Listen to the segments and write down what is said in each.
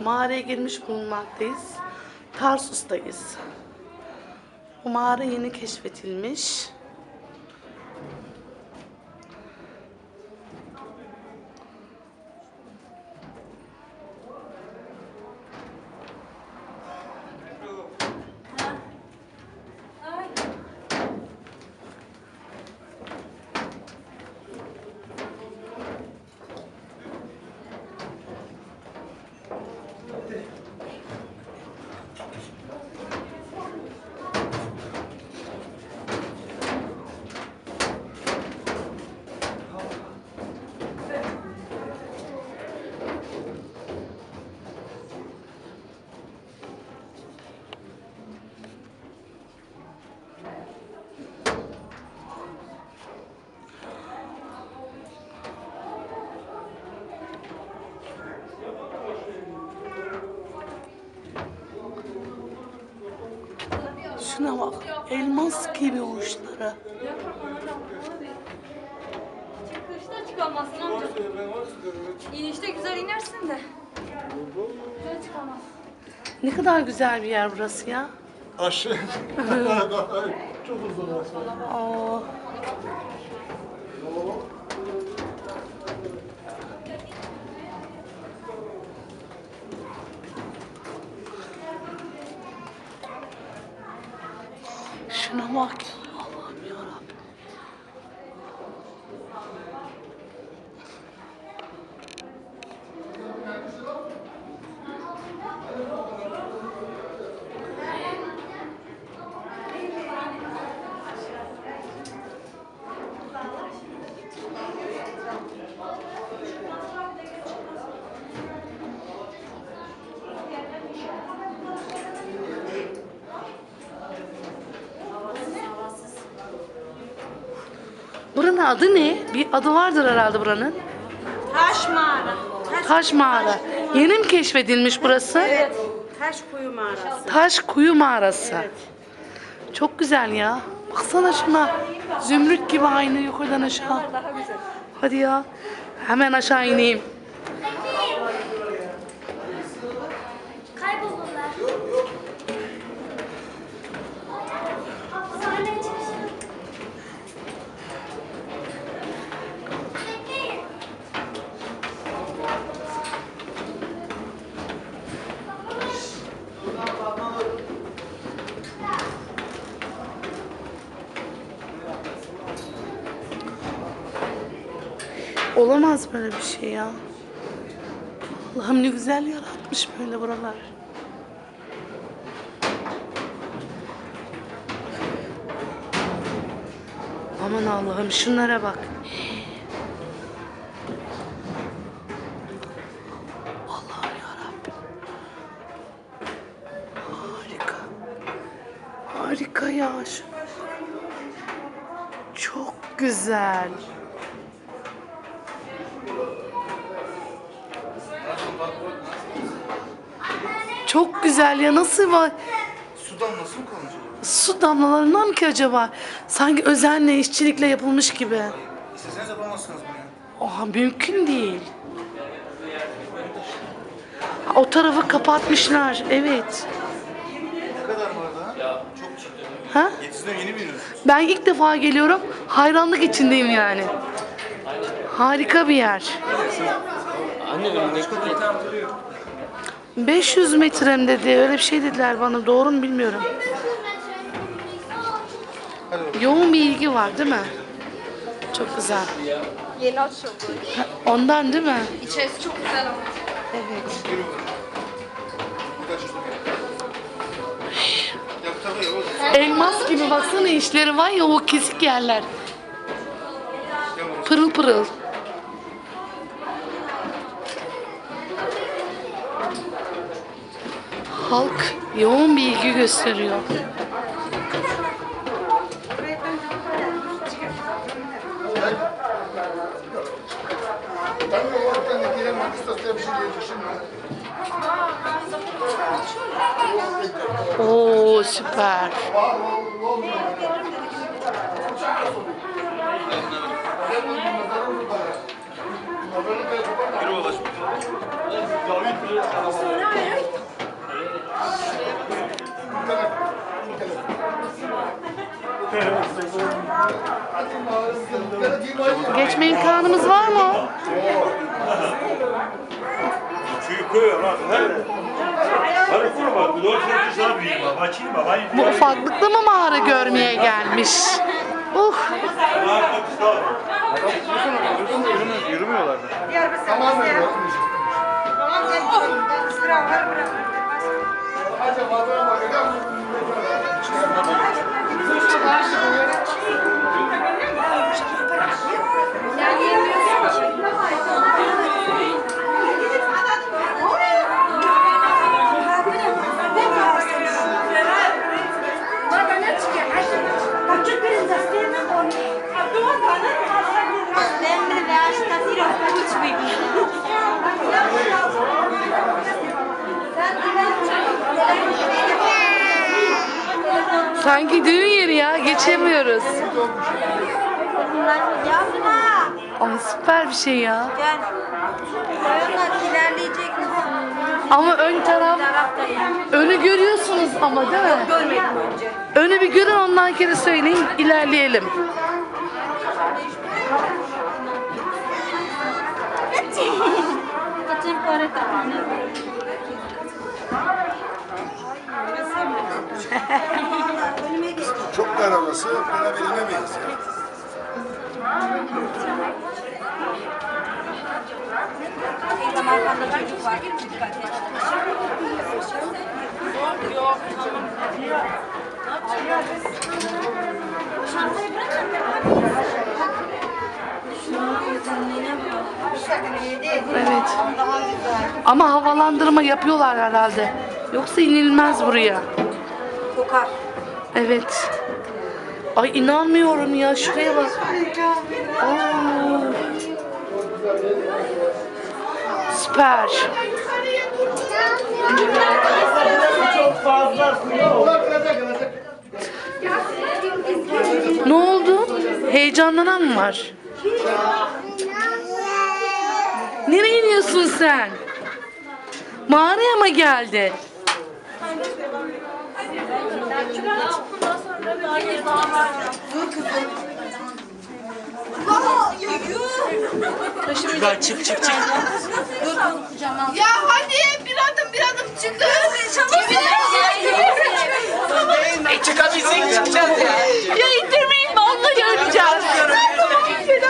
mağaraya girmiş bulunmaktayız. Tarsus'tayız. Bu mağara yeni keşfedilmiş. Şuna bak. Elmas gibi uçları. Çıkışta çıkamazsın amca. İnişte güzel inersin de. Güzel çıkamaz. Ne kadar güzel bir yer burası ya. Aşırı. Çok uzun aslında. Aa. Şuna Buranın adı ne? Bir adı vardır herhalde buranın. Taş mağara. Taş, Taş mağara. Yeni mi keşfedilmiş burası? Evet. Taş kuyu mağarası. Taş kuyu mağarası. Çok güzel ya. Baksana şuna. Zümrüt gibi aynı yukarıdan aşağı. Hadi ya. Hemen aşağı ineyim. Olamaz böyle bir şey ya. Allah'ım ne güzel yaratmış böyle buralar. Aman Allah'ım şunlara bak. Allah'ım yarabbim. Harika. Harika ya. Çok güzel. Çok güzel ya nasıl var? Sudan nasıl mı kalmış? Su damlalarından mı ki acaba? Sanki özenle, işçilikle yapılmış gibi. İsteseniz yapamazsınız bunu ya. Oha mümkün değil. Ha, O tarafı kapatmışlar. Evet. Ne kadar var daha? Çok çıktı. Ha? Yetisinden yeni mi? Ben ilk defa geliyorum. Hayranlık içindeyim yani. Harika bir yer. Anne önündeki 500 metrem dedi. Öyle bir şey dediler bana. Doğru mu bilmiyorum. Yoğun bir ilgi var değil mi? Çok güzel. Yeni açıldı. Ondan değil mi? İçerisi çok güzel ama. Evet. Elmas gibi baksana işleri var ya o kesik yerler. Pırıl pırıl. Halk yoğun bir ilgi gösteriyor. Ben de o hakikaten Geçme imkanımız var mı? Bu ufaklıkta mı mağara görmeye gelmiş? Uh, Yürümüyorlar da. Tamam. Acaba adama bakacağım. Sanki düğün yeri ya geçemiyoruz. Ama süper bir şey ya. Gel. İlerleyecek? Ama ön taraf, önü görüyorsunuz ama değil mi? Görmedim önce. Önü bir görün ondan kere söyleyin ilerleyelim. Çok dar orası. Beraber inemeyiz ya. Teyzem arkanda çocuk var. Dikkat et. Evet. Ama havalandırma yapıyorlar herhalde. Yoksa inilmez buraya. Kokar. Evet. Ay inanmıyorum ya şuraya bak. Oo. Süper. Ne oldu? Heyecanlanan mı var? Nereye iniyorsun sen? Mağaraya mı geldi? Çık çık çık çık. Ya hadi bir adım bir adım çıkın. E çıkabilsek çıkacağız ya. Ya indirmeyin vallahi öleceğiz.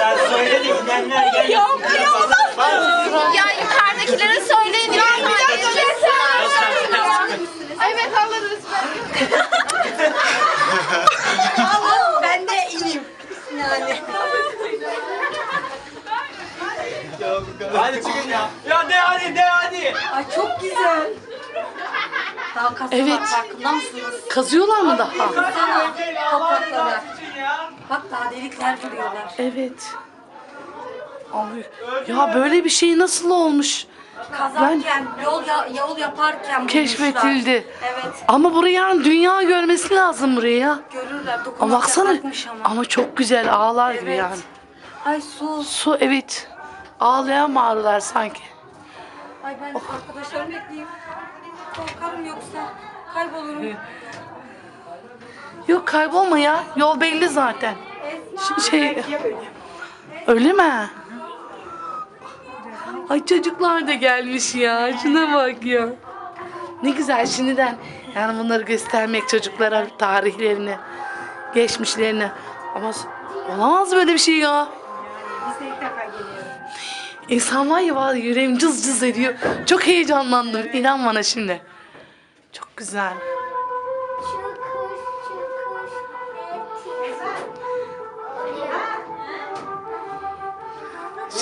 Ya söyle de gidenler gel. Ya yukarıdakilere söyleyin. Ya bir dakika. Evet alırız. Alın ben de ineyim. Yani. Hadi çıkın ya. Ya de hadi de hadi. Ay çok güzel. Daha kasaba Evet. farkında mısınız? Kazıyorlar mı daha? Sana topraklara. Bak daha delikler duruyorlar. Evet. Ay, ya böyle bir şey nasıl olmuş? Kazarken, yol ya- yol yaparken bulmuşlar. Keşfedildi. Evet. Ama burayı yani dünya görmesi lazım buraya. Görürler. Ama Dokunmak baksana. yasakmış ama. Ama çok güzel ağlar gibi Evet. yani. Ay su. Su evet. Ağlayan mağaralar sanki. Ay ben arkadaşlarımı bekleyeyim. Korkarım yoksa kaybolurum. Yok kaybolma ya. Yol belli zaten. Ş- Şey, öyle mi? Ay çocuklar da gelmiş ya. Şuna bak ya. Ne güzel şimdiden. Yani bunları göstermek çocuklara tarihlerini, geçmişlerini. Ama olamaz böyle bir şey ya. Biz de ilk defa geliyoruz. İnsan var ya var yüreğim cız cız ediyor. Çok heyecanlandım. İnan bana şimdi. Çok güzel.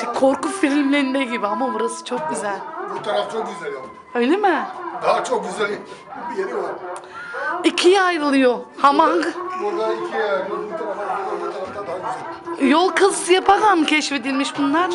Şey, korku filmlerinde gibi ama burası çok güzel. Bu taraf çok güzel ya. Öyle mi? Daha çok güzel bir yeri var. İkiye ayrılıyor. Hamam. Burada iki yer. Bu tarafa, bu tarafta daha güzel. Yol kazısı yaparak mı keşfedilmiş bunlar?